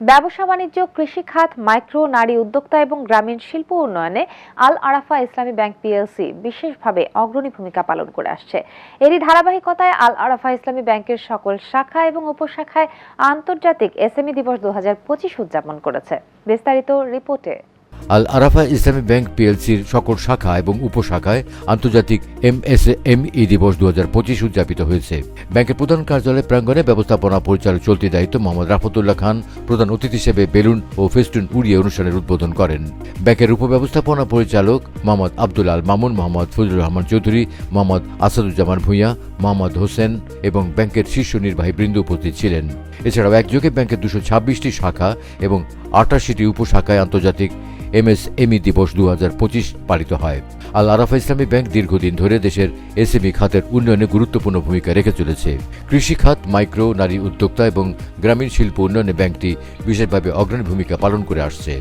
ব্যবসা বাণিজ্য, কৃষি খাত, মাইক্রো, নারী উদ্যোক্তা এবং গ্রামীণ শিল্প উন্নয়নে আল আরাফা ইসলামী ব্যাংক পিএলসি বিশেষভাবে অগ্রণী ভূমিকা পালন করে আসছে। এরই ধারাবাহিকতায় আল আরাফা ইসলামী ব্যাংকের সকল শাখা এবং উপশাখায় আন্তর্জাতিক এসএমই দিবস দু হাজার পঁচিশ উদযাপন করেছে। বিস্তারিত রিপোর্টে। আল আরাফা ইসলামী ব্যাংক পিএলসির সকল শাখা এবং উপশাখায় আন্তর্জাতিক এম এস এম ই দিবস দু হাজার পঁচিশ উদযাপিত হয়েছে। ব্যাংকের প্রধান কার্যালয় প্রাঙ্গণে ব্যবস্থাপনা পরিচালক চলতি দায়িত্ব মোহাম্মদ রাফতুল্লাহ খান, প্রধান অতিথি হিসেবে বেলুন ও ফেস্টুন উড়িয়ে অনুষ্ঠানের উদ্বোধন করেন। ব্যাংকের উপব্যবস্থাপনা পরিচালক মোহাম্মদ আব্দুল আল মামুন, মোহাম্মদ ফজলুর রহমান চৌধুরী, মোহাম্মদ আসাদুজ্জামান ভূঁইয়া, মোহাম্মদ হোসেন এবং ব্যাংকের শীর্ষ নির্বাহী বৃন্দ উপস্থিত ছিলেন। এছাড়াও একযোগে ব্যাংকের দুশো ছাব্বিশটি শাখা এবং আটাশিটি উপশাখায় আন্তর্জাতিক এমএসএমই দিবস দু হাজার পঁচিশ পালিত হয়। আল আরাফা ইসলামী ব্যাংক দীর্ঘদিন ধরে দেশের এসএমই খাতের উন্নয়নে গুরুত্বপূর্ণ ভূমিকা রেখে চলেছে। কৃষি খাত, মাইক্রো, নারী উদ্যোক্তা এবং গ্রামীণ শিল্প উন্নয়নে ব্যাংকটি বিশেষভাবে অগ্রণী ভূমিকা পালন করে আসছে।